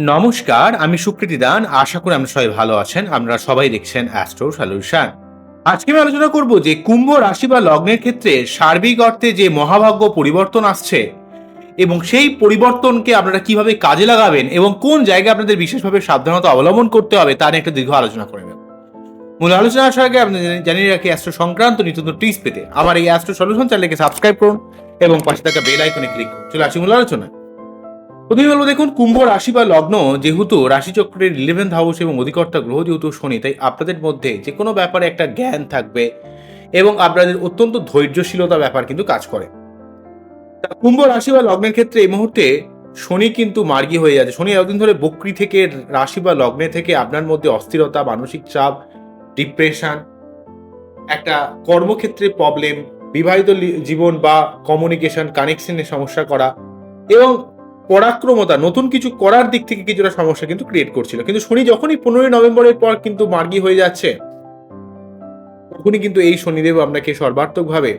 নমস্কার, আমি সুকৃতি দান। আশা করি আমরা সবাই ভালো আছেন। আপনারা সবাই দেখছেন অ্যাস্ট্রো সলিউশন আজকে আমি আলোচনা করব যে কুম্ভ রাশি বা লগ্নের ক্ষেত্রে সার্বিক অর্থে যে মহাভাগ্য পরিবর্তন আসছে এবং সেই পরিবর্তনকে আপনারা কীভাবে কাজে লাগাবেন এবং কোন জায়গায় আপনাদের বিশেষভাবে সাবধানতা অবলম্বন করতে হবে তা নিয়ে একটা দীর্ঘ আলোচনা করে মূল আলোচনা আসার আগে জানি- জানিয়ে রাখি অ্যাস্ট্রো সংক্রান্ত নিত্য টিপস পেতে। আমার এই অ্যাস্ট্রো সলিউশন চ্যানেলকে সাবস্ক্রাইব করুন এবং পাশে থাকা বেল আইকনে ক্লিক করুন। চলে আসি মূল আলোচনা প্রথমে বলব দেখুন, কুম্ভ রাশি বা লগ্ন যেহেতু রাশিচক্রের ইলেভেন্থ হাউস এবং অধিকর্তা গ্রহ যেহেতু শনি, তাই আপনাদের মধ্যে যে কোনো ব্যাপারে একটা জ্ঞান থাকবে এবং আপনাদের অত্যন্ত ধৈর্যশীলতা ব্যাপার কিন্তু কাজ করে। কুম্ভ রাশি বা লগ্নের ক্ষেত্রে এই মুহূর্তে শনি কিন্তু মার্গী হয়ে যাচ্ছে। শনি এতদিন ধরে বক্রি থেকে, রাশি বা লগ্নে থেকে আপনার মধ্যে অস্থিরতা, মানসিক চাপ ডিপ্রেশন একটা কর্মক্ষেত্রে প্রবলেম বিবাহিত জীবন বা কমিউনিকেশন কানেকশনের সমস্যা করা এবং পরাক্রমতা, নতুন কিছু করার দিক থেকে কিছুটা সমস্যা কিন্তু ক্রিয়েট করছিল। কিন্তু শনি যখনই পনেরোই নভেম্বরের পর কিন্তু মার্গী হয়ে যাচ্ছে, তখনই কিন্তু এই শনিদেব আপনাকে সর্বাত্মকভাবে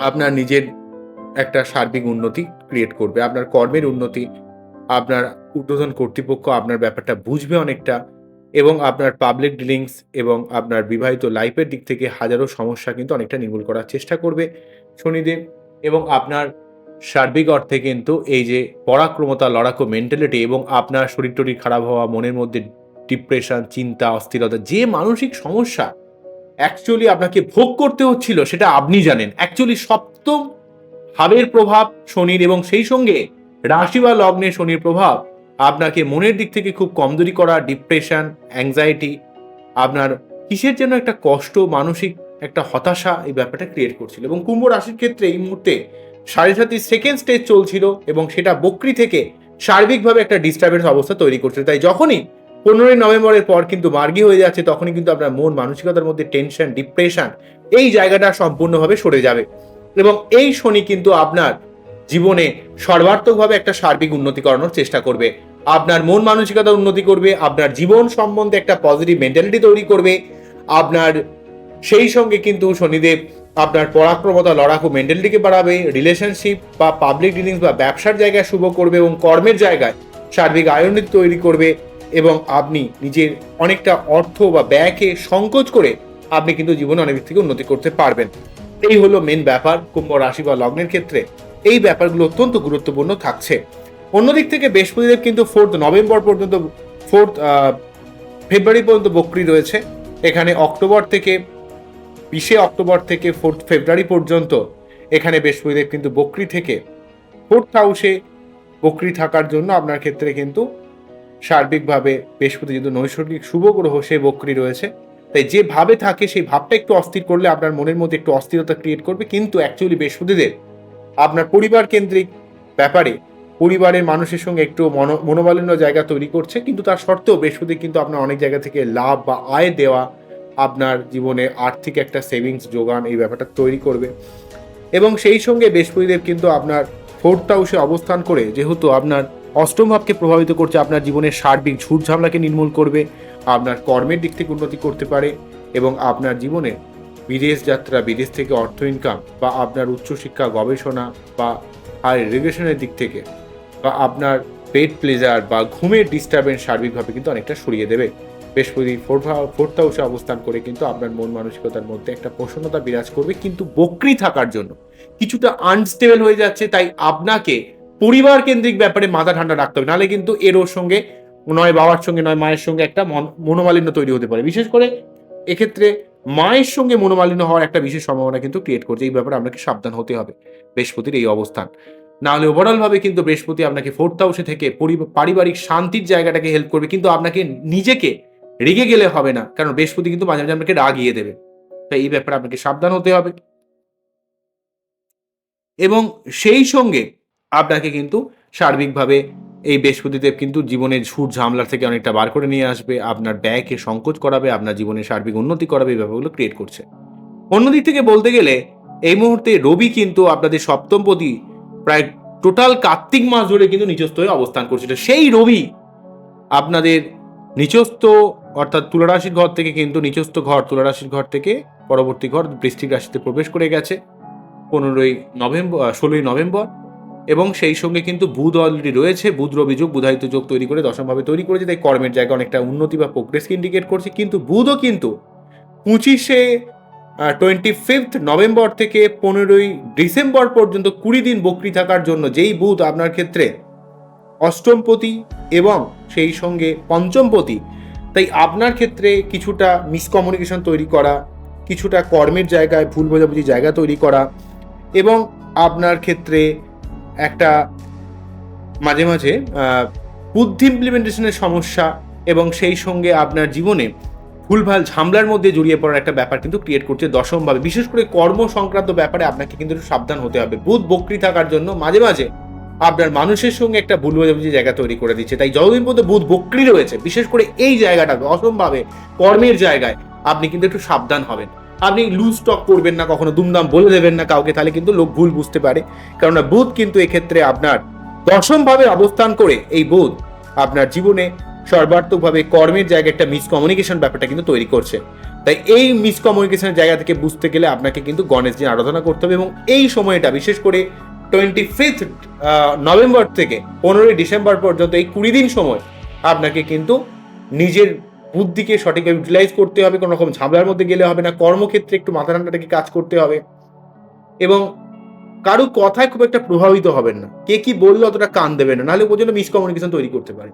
আপনার নিজের একটা সার্বিক উন্নতি ক্রিয়েট করবে। আপনার কর্মের উন্নতি, আপনার ঊর্ধ্বতন কর্তৃপক্ষ আপনার ব্যাপারটা বুঝবে অনেকটা এবং আপনার পাবলিক ডিলিংস এবং আপনার বিবাহিত লাইফের দিক থেকে হাজারো সমস্যা কিন্তু অনেকটা নির্মূল করার চেষ্টা করবে শনিদেব এবং আপনার সার্বিক অর্থে কিন্তু এই যে পরাক্রমতা, লড়াকু মেন্টালিটি এবং আপনার শরীর টরির খারাপ হওয়া, মনের মধ্যে ডিপ্রেশন চিন্তা, অস্থিরতা, যে মানসিক সমস্যা অ্যাকচুয়ালি আপনাকে ভোগ করতে হচ্ছিল, সেটা আপনি জানেন। অ্যাকচুয়ালি সপ্তম ভাবের প্রভাব শনির এবং সেই সঙ্গে রাশি বা লগ্নে শনির প্রভাব আপনাকে মনের দিক থেকে খুব কমজোরি করা ডিপ্রেশন অ্যাংজাইটি আপনার কিসের জন্য একটা কষ্ট, মানসিক একটা হতাশা এই ব্যাপারটা ক্রিয়েট করছিল। এবং কুম্ভ রাশির ক্ষেত্রে এই মুহূর্তে সাড়ে সাতির সেকেন্ড স্টেজ চলছিল এবং সেটা বকরি থেকে সার্বিকভাবে একটা ডিস্টারবেন্স অবস্থা তৈরি করছিল তাই যখনই পনেরোই নভেম্বরের পর কিন্তু মার্গী হয়ে যাচ্ছে, তখনই কিন্তু আপনার মন মানসিকতার মধ্যে টেনশন ডিপ্রেশন এই জায়গাটা সম্পূর্ণভাবে সরে যাবে। এবং এই শনি কিন্তু আপনার জীবনে সর্বার্থকভাবে একটা সার্বিক উন্নতি করানোর চেষ্টা করবে। আপনার মন মানসিকতার উন্নতি করবে, আপনার জীবন সম্বন্ধে একটা পজিটিভ মেন্টালিটি তৈরি করবে। আপনার সেই সঙ্গে কিন্তু শনিদেব আপনার পরাক্রমতা লড়াকু মেন্টালিটিকে বাড়াবে রিলেশনশিপ বা পাবলিক ডিলিংস বা ব্যবসার জায়গায় শুভ করবে এবং কর্মের জায়গায় সার্বিক আয়োনিত তৈরি করবে এবং আপনি নিজের অনেকটা অর্থ বা ব্যয়কে সংকোচ করে আপনি কিন্তু জীবনে অনেক থেকে উন্নতি করতে পারবেন। এই হলো মেন ব্যাপার, কুম্ভ রাশি বা লগ্নের ক্ষেত্রে। এই ব্যাপারগুলো অত্যন্ত গুরুত্বপূর্ণ থাকছে। অন্যদিক থেকে বৃহস্পতিদেব কিন্তু ফোর্থ নভেম্বর পর্যন্ত ফোর্থ ফেব্রুয়ারি পর্যন্ত বক্রি রয়েছে। এখানে অক্টোবর থেকে বিশে অক্টোবর থেকে ফোর্থ ফেব্রুয়ারি পর্যন্ত। এখানে বৃহস্পতিদেব কিন্তু বকরি থেকে ফোর্থ হাউসে বকরি থাকার জন্য আপনার ক্ষেত্রে কিন্তু সার্বিকভাবে বৃহস্পতি যেহেতু নৈসর্গিক শুভ গ্রহ, সে বকরি রয়েছে। তাই যে ভাবে থাকে, সেই ভাবটা একটু অস্থির করলে আপনার মনের মধ্যে একটু অস্থিরতা ক্রিয়েট করবে। কিন্তু অ্যাকচুয়ালি বৃহস্পতিদেব আপনার পরিবার কেন্দ্রিক ব্যাপারে, পরিবারের মানুষের সঙ্গে একটু মনো, মনোমালিন্য জায়গা তৈরি করছে। কিন্তু তার সত্ত্বেও বৃহস্পতি কিন্তু আপনার অনেক জায়গা থেকে লাভ বা আয় দেওয়া আপনার জীবনে আর্থিক একটা সেভিংস যোগান এই ব্যাপারটা তৈরি করবে। এবং সেই সঙ্গে বৃহস্পতিদেব কিন্তু আপনার ফোর্থ হাউসে অবস্থান করে, যেহেতু আপনার অষ্টম ভাবকে প্রভাবিত করছে, আপনার জীবনের সার্বিক ঝুট ঝামলাকে নির্মূল করবে, আপনার কর্মের দিক থেকে উন্নতি করতে পারে এবং আপনার জীবনে বিদেশ যাত্রা, বিদেশ থেকে অর্থ ইনকাম বা আপনার উচ্চশিক্ষা, গবেষণা বা হায়ার এডুকেশনের দিক থেকে বা আপনার পেট প্লেজার বা ঘুমের ডিস্টারবেন্স সার্বিকভাবে কিন্তু অনেকটা সরিয়ে দেবে। বৃহস্পতি ফোর্থ ফোর্থ হাউসে অবস্থান করে কিন্তু আপনার মন মানসিকতার মধ্যে একটা প্রসন্নতা বিরাজ করবে, কিন্তু বক্রি থাকার জন্য। কিছুটা আনস্টেবল হয়ে যাচ্ছে, তাই আপনাকে পরিবার কেন্দ্রিক ব্যাপারে মাথা ঠান্ডা রাখতে হবে। নাহলে কিন্তু এর ওর সঙ্গে, নয় বাবার সঙ্গে, নয় মায়ের সঙ্গে একটা মন- মনোমালিন্য তৈরি হতে পারে। বিশেষ করে এক্ষেত্রে মায়ের সঙ্গে মনোমালিন্য হওয়ার একটা বিশেষ সম্ভাবনা কিন্তু ক্রিয়েট করছে। এই ব্যাপারে আপনাকে সাবধান হতে হবে বৃহস্পতির এই অবস্থান। না হলে ওভারঅল কিন্তু বৃহস্পতি আপনাকে ফোর্থ হাউসে থেকে পারিবারিক শান্তির জায়গাটাকে হেল্প করবে, কিন্তু আপনাকে নিজেকে রেগে গেলে হবে না। কারণ বৃহস্পতি কিন্তু মাঝে মাঝে আপনাকে রাগিয়ে দেবে। তাই এই ব্যাপারে আপনাকে সাবধান হতে হবে। এবং সেই সঙ্গে আপনাকে কিন্তু সার্বিকভাবে এই বৃহস্পতিদেব কিন্তু জীবনের ঝুট ঝামলা থেকে অনেকটা বার করে নিয়ে আসবে। আপনার ব্যয়কে সংকোচ করাবে, আপনার জীবনের সার্বিক উন্নতি করাবে, এই ব্যাপারগুলো ক্রিয়েট করছে। অন্যদিক থেকে বলতে গেলে, এই মুহূর্তে রবি কিন্তু আপনাদের সপ্তমপতি প্রায় টোটাল কার্তিক মাস ধরে কিন্তু নিচস্থ হয়ে অবস্থান করছিল সেই রবি আপনাদের নিচস্থ অর্থাৎ তুলারাশির ঘর থেকে কিন্তু নিচস্থ ঘর, তুলারাশির ঘর থেকে পরবর্তী ঘর বৃষ্টিক রাশিতে প্রবেশ করে গেছে পনেরোই নভেম্বর ষোলোই নভেম্বর এবং সেই সঙ্গে কিন্তু বুধ অলরেডি রয়েছে, বুধ, রবি যোগ বুধায়িত যোগ তৈরি করে দশমভাবে তৈরি করেছে, তাই কর্মের জায়গায় অনেকটা উন্নতি বা প্রোগ্রেসকে ইন্ডিকেট করছে। কিন্তু বুধও কিন্তু পঁচিশে টোয়েন্টি ফিফথ নভেম্বর থেকে পনেরোই ডিসেম্বর পর্যন্ত কুড়ি দিন বকরি থাকার জন্য যেই বুধ আপনার ক্ষেত্রে অষ্টমপতি এবং সেই সঙ্গে পঞ্চমপতি তাই আপনার ক্ষেত্রে কিছুটা মিসকমিউনিকেশন তৈরি করা, কিছুটা কর্মের জায়গায় ভুল বোঝাবুঝি জায়গা তৈরি করা এবং আপনার ক্ষেত্রে একটা মাঝে মাঝে বুদ্ধি ইমপ্লিমেন্টেশনের সমস্যা এবং সেই সঙ্গে আপনার জীবনে ভুলভাল ঝামলার মধ্যে জড়িয়ে পড়ার একটা ব্যাপার কিন্তু ক্রিয়েট করছে দশমভাবে। বিশেষ করে কর্ম সংক্রান্ত ব্যাপারে আপনাকে কিন্তু সাবধান হতে হবে। বুধ বকরি থাকার জন্য মাঝে মাঝে আপনার মানুষের সঙ্গে একটা ভুল বোঝাবুঝি জায়গা তৈরি করে দিচ্ছে। তাই যতদিন পর্যন্ত বুধ বকরি রয়েছে, বিশেষ করে এই জায়গাটা দশমভাবে কর্মের জায়গায়, আপনি কিন্তু একটু সাবধান হবেন। আপনি লুজ স্টক করবেন না, কখনো দুমদাম বলে দেবেন না কাউকে, তাহলে কিন্তু লোক ভুল বুঝতে পারে। কেননা বুধ কিন্তু এক্ষেত্রে আপনার দশমভাবে অবস্থান করে এই বুধ আপনার জীবনে সর্বার্থকভাবে কর্মের জায়গায় একটা মিসকমিউনিকেশন ব্যাপারটা কিন্তু তৈরি করছে। তাই এই মিসকমিউনিকেশনের জায়গা থেকে বুঝতে গেলে আপনাকে কিন্তু গণেশজির আরাধনা করতে হবে এবং এই সময়টা বিশেষ করে টোয়েন্টি ফিফথ নভেম্বর থেকে পনেরোই ডিসেম্বর পর্যন্ত এই কুড়ি দিন সময় আপনাকে কিন্তু নিজের বুদ্ধিকে সঠিকভাবে ইউটিলাইজ করতে হবে, কোনো রকম ঝামেলার মধ্যে গেলে হবে না, কর্মক্ষেত্রে একটু মাথা ঠান্ডাটাকে কাজ করতে হবে এবং কারও কথায় খুব একটা প্রভাবিত হবেন না। কে কি বললে অতটা কান দেবেন না, নাহলে পর্যন্ত মিসকমিউনিকেশন তৈরি করতে পারে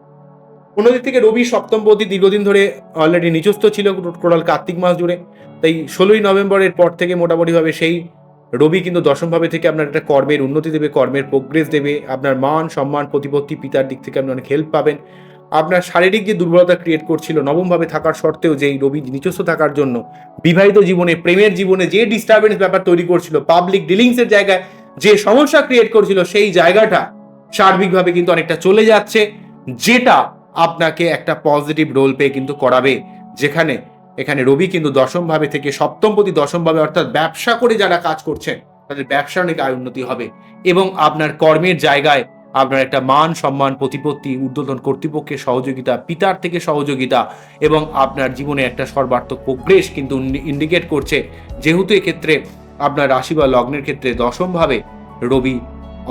অন্যদিক থেকে রবি সপ্তম সপ্তমপতি দীর্ঘদিন ধরে অলরেডি নিচস্থ ছিল, টোটাল কার্তিক মাস জুড়ে, তাই ষোলোই নভেম্বরের পর থেকে মোটামুটিভাবে সেই রবি কিন্তু দশমভাবে থেকে আপনার একটা কর্মের উন্নতি দেবে, কর্মের প্রোগ্রেস দেবে। আপনার মান, সম্মান, প্রতিপত্তি, পিতার দিক থেকে আপনি অনেক হেল্প পাবেন। আপনার শারীরিক যে দুর্বলতা ক্রিয়েট করছিল, নবমভাবে থাকার সত্ত্বেও যে রবি নিচস্থ থাকার জন্য বিবাহিত জীবনে, প্রেমের জীবনে যে ডিস্টারবেন্স ব্যাপার তৈরি করছিল পাবলিক ডিলিংসের জায়গায় যে সমস্যা ক্রিয়েট করছিল, সেই জায়গাটা সার্বিকভাবে কিন্তু অনেকটা চলে যাচ্ছে, যেটা আপনাকে একটা পজিটিভ রোল পে কিন্তু করাবে। যেখানে এখানে রবি কিন্তু দশম ভাবে থেকে সপ্তম প্রতি দশম ভাবে অর্থাৎ ব্যবসা করে যারা কাজ করছেন, তাদের ব্যবসার অনেক আয় উন্নতি হবে এবং আপনার কর্মের জায়গায় আপনার একটা মান সম্মান প্রতিপত্তি ঊর্ধ্বতন কর্তৃপক্ষের সহযোগিতা, পিতার থেকে সহযোগিতা এবং আপনার জীবনে একটা সর্বার্থক প্রোগ্রেস কিন্তু ইন্ডিকেট করছে। যেহেতু এক্ষেত্রে আপনার রাশি বা লগ্নের ক্ষেত্রে দশমভাবে রবি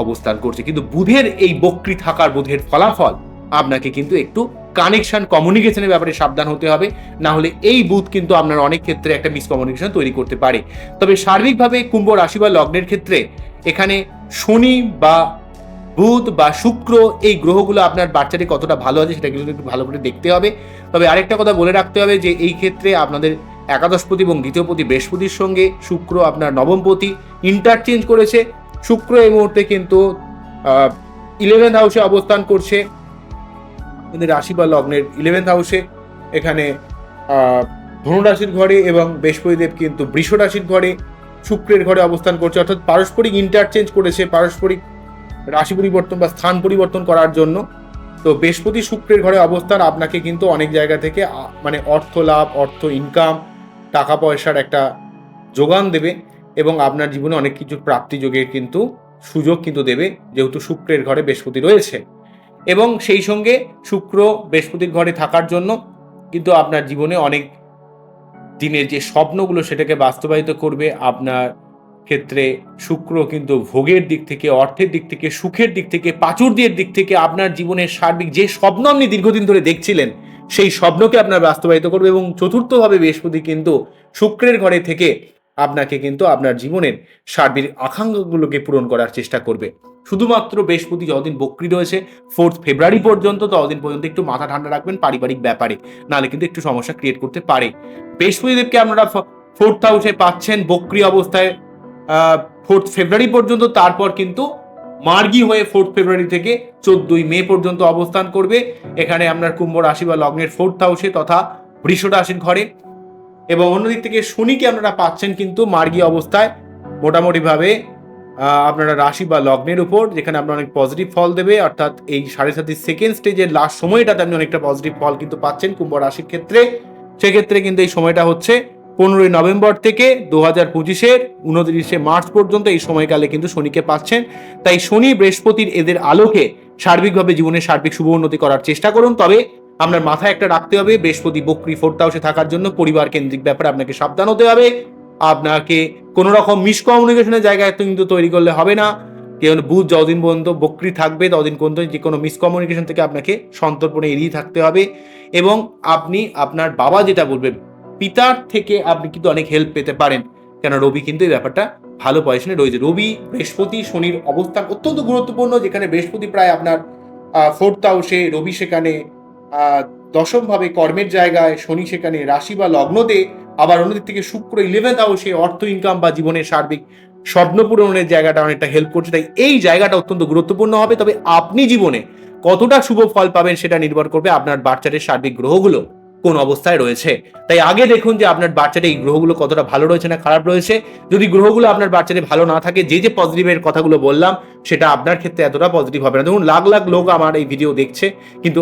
অবস্থান করছে। কিন্তু বুধের এই বক্রি থাকার বুধের ফলাফল আপনাকে কিন্তু একটু কানেকশন কমিউনিকেশনের ব্যাপারে সাবধান হতে হবে। না হলে এই বুথ কিন্তু আপনার অনেক ক্ষেত্রে একটা মিসকমিউনিকেশন তৈরি করতে পারে। তবে সার্বিকভাবে কুম্ভ রাশি বা লগ্নের ক্ষেত্রে এখানে শনি বা বুধ বা শুক্র এই গ্রহগুলো আপনার বাচ্চাটি কতটা ভালো আছে সেটা কিন্তু একটু ভালো করে দেখতে হবে। তবে আরেকটা কথা বলে রাখতে হবে যে এই ক্ষেত্রে আপনাদের একাদশপতি এবং দ্বিতীয়পতি বৃহস্পতির সঙ্গে শুক্র আপনার নবমপতি ইন্টারচেঞ্জ করেছে। শুক্র এই মুহূর্তে কিন্তু ইলেভেন্থ হাউসে অবস্থান করছে। আমাদের রাশি বা লগ্নের ইলেভেন্থ হাউসে এখানে ধনুরাশির ঘরে এবং বৃহস্পতিদেব কিন্তু বৃষ রাশির ঘরে শুক্রের ঘরে অবস্থান করছে। অর্থাৎ পারস্পরিক ইন্টারচেঞ্জ করেছে, পারস্পরিক রাশি পরিবর্তন বা স্থান পরিবর্তন করার জন্য। তো বৃহস্পতি শুক্রের ঘরে অবস্থান আপনাকে কিন্তু অনেক জায়গা থেকে মানে অর্থ লাভ, অর্থ ইনকাম টাকা পয়সার একটা যোগান দেবে এবং আপনার জীবনে অনেক কিছু প্রাপ্তি যোগের কিন্তু সুযোগ কিন্তু দেবে, যেহেতু শুক্রের ঘরে বৃহস্পতি রয়েছে। এবং সেই সঙ্গে শুক্র বৃহস্পতির ঘরে থাকার জন্য কিন্তু আপনার জীবনে অনেক দিনের যে স্বপ্নগুলো সেটাকে বাস্তবায়িত করবে, আপনার ক্ষেত্রে শুক্র কিন্তু ভোগের দিক থেকে, অর্থের দিক থেকে, সুখের দিক থেকে, প্রাচুর্যের দিক থেকে আপনার জীবনের সার্বিক যে স্বপ্ন আপনি দীর্ঘদিন ধরে দেখছিলেন, সেই স্বপ্নকে আপনার বাস্তবায়িত করবে এবং চতুর্থভাবে বৃহস্পতি কিন্তু শুক্রের ঘরে থেকে আপনাকে কিন্তু আপনার জীবনের সার্বিক আকাঙ্ক্ষাগুলোকে পূরণ করার চেষ্টা করবে। শুধুমাত্র বৃহস্পতি যতদিন বক্রি রয়েছে ফোর্থ ফেব্রুয়ারি পর্যন্ত ততদিন পর্যন্ত একটু মাথা ঠান্ডা রাখবেন পারিবারিক ব্যাপারে। নাহলে কিন্তু একটু সমস্যা ক্রিয়েট করতে পারে। বৃহস্পতিদেবকে আপনারা ফোর্থ হাউসে পাচ্ছেন বক্রি অবস্থায় ফোর্থ ফেব্রুয়ারি পর্যন্ত। তারপর কিন্তু মার্গি হয়ে ফোর্থ ফেব্রুয়ারি থেকে চোদ্দই মে পর্যন্ত অবস্থান করবে। এখানে আপনার কুম্ভ রাশি বা লগ্নের ফোর্থ হাউসে তথা বৃষ রাশির ঘরে। এবং অন্যদিক থেকে শনিকে আপনারা পাচ্ছেন কিন্তু মার্গী অবস্থায়। মোটামুটিভাবে আপনারা রাশি বা লগ্নের উপর, যেখানে আপনার অনেক পজিটিভ ফল দেবে, অর্থাৎ এই সাড়ে সাতির সেকেন্ড স্টেজের লাস্ট সময়টাতে আপনি অনেকটা পজিটিভ ফল কিন্তু পাচ্ছেন কুম্ভ রাশির ক্ষেত্রে। সেক্ষেত্রে কিন্তু এই সময়টা হচ্ছে পনেরোই নভেম্বর থেকে দু হাজার পঁচিশের উনত্রিশে মার্চ পর্যন্ত এই সময়কালে কিন্তু শনিকে পাচ্ছেন। তাই শনি বৃহস্পতির এদের আলোকে সার্বিকভাবে জীবনে সার্বিক শুভ উন্নতি করার চেষ্টা করুন। তবে আপনার মাথায় একটা রাখতে হবে, বৃহস্পতি বক্রি ফোর্থ হাউসে থাকার জন্য পরিবার কেন্দ্রিক ব্যাপারে আপনাকে সাবধান হতে হবে। আপনাকে কোনো রকম মিসকমিউনিকেশনের জায়গায় কিন্তু তৈরি করলে হবে না। কেউ বুধ যতদিন পর্যন্ত বক্রি থাকবে, ততদিন পর্যন্ত যে কোনো মিসকমিউনিকেশন থেকে আপনাকে সন্তর্পণে এড়িয়ে থাকতে হবে এবং আপনি আপনার বাবা যেটা বলবেন, পিতার থেকে আপনি কিন্তু অনেক হেল্প পেতে পারেন। কেন রবি কিন্তু এই ব্যাপারটা ভালো পজিশনে রয়েছে। রবি বৃহস্পতি শনির অবস্থান অত্যন্ত গুরুত্বপূর্ণ, যেখানে বৃহস্পতি প্রায় আপনার ফোর্থ হাউসে রবি সেখানে দশমভাবে কর্মের জায়গায়, শনি সেখানে রাশি বা লগ্নতে আবার অন্যদিক থেকে শুক্র ইলেভেন্থ হাউসে অর্থ ইনকাম বা জীবনের সার্বিক স্বপ্ন পূরণের জায়গাটা অনেকটা হেল্প করছে। তাই এই জায়গাটা অত্যন্ত গুরুত্বপূর্ণ হবে। তবে আপনি জীবনে কতটা শুভ ফল পাবেন সেটা নির্ভর করবে আপনার বাচ্চাদের সার্বিক গ্রহগুলো কোন অবস্থায় রয়েছে। তাই আগে দেখুন যে আপনার বাচ্চাদের এই গ্রহগুলো কতটা ভালো রয়েছে না খারাপ রয়েছে। যদি গ্রহগুলো আপনার বাচ্চাদের ভালো না থাকে, যে যে পজিটিভের কথাগুলো বললাম, সেটা আপনার ক্ষেত্রে এতটা পজিটিভ হবে না। দেখুন লাখ লাখ লোক আমার এই ভিডিও দেখছে, কিন্তু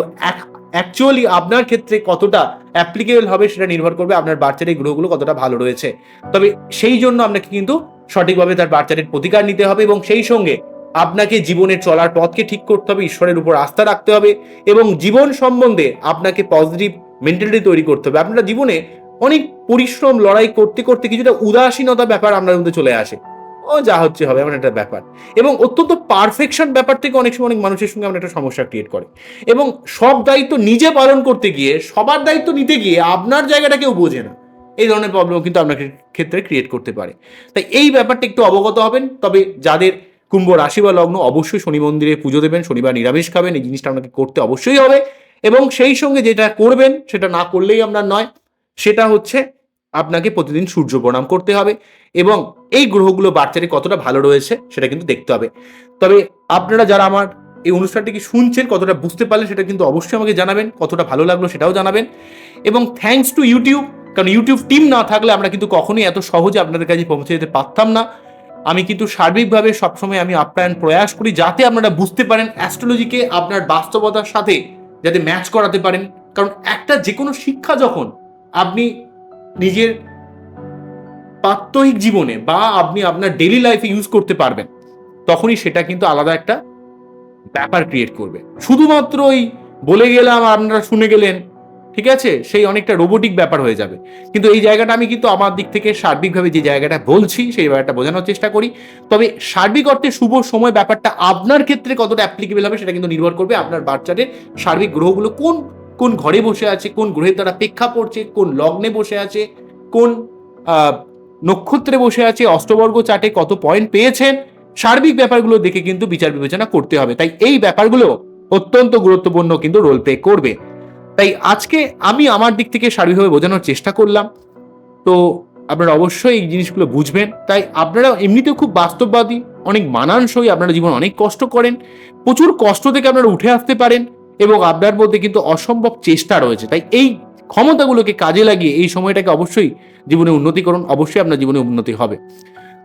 অ্যাকচুয়ালি আপনার ক্ষেত্রে কতটা অ্যাপ্লিকেবল হবে সেটা নির্ভর করবে আপনার বাচ্চার এই গ্রহগুলো কতটা ভালো রয়েছে। তবে সেই জন্য আপনাকে কিন্তু সঠিকভাবে তার বাচ্চাদের প্রতিকার নিতে হবে এবং সেই সঙ্গে আপনাকে জীবনের চলার পথকে ঠিক করতে হবে, ঈশ্বরের উপর আস্থা রাখতে হবে এবং জীবন সম্বন্ধে আপনাকে পজিটিভ মেন্টালিটি তৈরি করতে হবে। আপনার জীবনে অনেক পরিশ্রম, লড়াই করতে করতে কিছুটা উদাসীনতা ব্যাপার আপনার মধ্যে চলে আসে। ও যা হচ্ছে হবে, এমন একটা ব্যাপার। এবং অত্যন্ত পারফেকশন ব্যাপার থেকে অনেক সময় অনেক মানুষের সঙ্গে এমন একটা সমস্যা ক্রিয়েট করে। এবং সব দায়িত্ব নিজে পালন করতে গিয়ে, সবার দায়িত্ব নিতে গিয়ে আপনার জায়গাটা কেউ বোঝে না। এই ধরনের প্রবলেম কিন্তু আপনাকে ক্ষেত্রে ক্রিয়েট করতে পারে। তাই এই ব্যাপারটা একটু অবগত হবেন। তবে যাদের কুম্ভ রাশি বা লগ্ন, অবশ্যই শনি মন্দিরে পুজো দেবেন, শনিবার নিরামিষ খাবেন, এই জিনিসটা আপনাকে করতে অবশ্যই হবে। এবং সেই সঙ্গে যেটা করবেন, সেটা না করলেই আপনার নয়। সেটা হচ্ছে আপনাকে প্রতিদিন সূর্য প্রণাম করতে হবে এবং এই গ্রহগুলো বাচ্চারে কতটা ভালো রয়েছে সেটা কিন্তু দেখতে হবে। তবে আপনারা যারা আমার এই অনুষ্ঠানটিকে শুনছেন, কতটা বুঝতে পারলেন সেটা কিন্তু অবশ্যই আমাকে জানাবেন, কতটা ভালো লাগল সেটাও জানাবেন এবং থ্যাঙ্কস টু ইউটিউব কারণ ইউটিউব টিম না থাকলে আমরা কিন্তু কখনোই এত সহজে আপনাদের কাছে পৌঁছে যেতে পারতাম না। আমি কিন্তু সার্বিকভাবে সবসময় আমি আপ্যায়ন প্রয়াস করি যাতে আপনারা বুঝতে পারেন অ্যাস্ট্রোলজিকে আপনার বাস্তবতার সাথে যাতে ম্যাচ করাতে পারেন। কারণ একটা যে কোনো শিক্ষা যখন আপনি নিজের প্রাত্যহিক জীবনে বা আপনি আপনার ডেলি লাইফে ইউজ করতে পারবেন, তখনই সেটা কিন্তু আলাদা একটা ব্যাপার ক্রিয়েট করবে। শুধুমাত্র ওই বলে গেলাম, আপনারা শুনে গেলেন, ঠিক আছে? সেই অনেকটা রোবোটিক ব্যাপার হয়ে যাবে। কিন্তু এই জায়গাটা আমি কিন্তু আমার দিক থেকে সার্বিকভাবে যে জায়গাটা বলছি, সেই ব্যাপারটা বোঝানোর চেষ্টা করি। তবে সার্বিক অর্থে শুভ সময় ব্যাপারটা আপনার ক্ষেত্রে কতটা অ্যাপ্লিকেবল হবে, সেটা কিন্তু নির্ভর করবে আপনার বাচ্চাদের সার্বিক গ্রহগুলো কোন কোন ঘরে বসে আছে, কোন গ্রহের দ্বারা প্রেক্ষা পড়ছে কোন লগ্নে বসে আছে, কোন নক্ষত্রে বসে আছে, অষ্টবর্গ চার্টে কত পয়েন্ট পেয়েছেন, সার্বিক ব্যাপারগুলো দেখে কিন্তু বিচার বিবেচনা করতে হবে। তাই এই ব্যাপারগুলো অত্যন্ত গুরুত্বপূর্ণ কিন্তু রোল প্লে করবে। তাই আজকে আমি আমার দিক থেকে সার্বিকভাবে বোঝানোর চেষ্টা করলাম। তো আপনারা অবশ্যই এই জিনিসগুলো বুঝবেন। তাই আপনারা এমনিতেও খুব বাস্তববাদী, অনেক মানানসই, আপনারা জীবন অনেক কষ্ট করেন। প্রচুর কষ্ট থেকে আপনারা উঠে আসতে পারেন। এবং আপনার মধ্যে কিন্তু অসম্ভব চেষ্টা রয়েছে। তাই এই ক্ষমতাগুলোকে কাজে লাগিয়ে এই সময়টাকে অবশ্যই জীবনে উন্নতি করুন। অবশ্যই আপনার জীবনে উন্নতি হবে।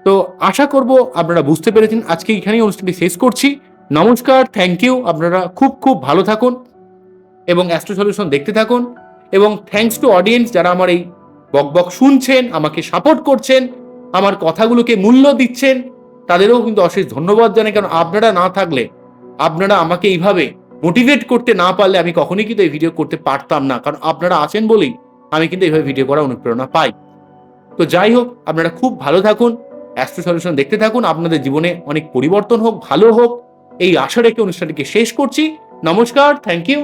তো আশা করব আপনারা বুঝতে পেরেছেন। আজকে এখানেই অনুষ্ঠানটি শেষ করছি। নমস্কার থ্যাংক ইউ আপনারা খুব খুব ভালো থাকুন এবং অ্যাস্ট্রো সলিউশন দেখতে থাকুন এবং থ্যাংকস টু অডিয়েন্স যারা আমার এই বক বক শুনছেন, আমাকে সাপোর্ট করছেন, আমার কথাগুলোকে মূল্য দিচ্ছেন, তাদেরও কিন্তু অশেষ ধন্যবাদ জানাই। কারণ আপনারা না থাকলে, আপনারা আমাকে এইভাবে মোটিভেট করতে না পারলে আমি কখনোই কিন্তু এই ভিডিও করতে পারতাম না। কারণ আপনারা আছেন বলেই আমি কিন্তু এইভাবে ভিডিও করার অনুপ্রেরণা পাই। তো যাই হোক, আপনারা খুব ভালো থাকুন অ্যাস্ট্রো সলিউশন দেখতে থাকুন, আপনাদের জীবনে অনেক পরিবর্তন হোক, ভালো হোক। এই আশা রেখে অনুষ্ঠানটিকে শেষ করছি। নমস্কার থ্যাংক ইউ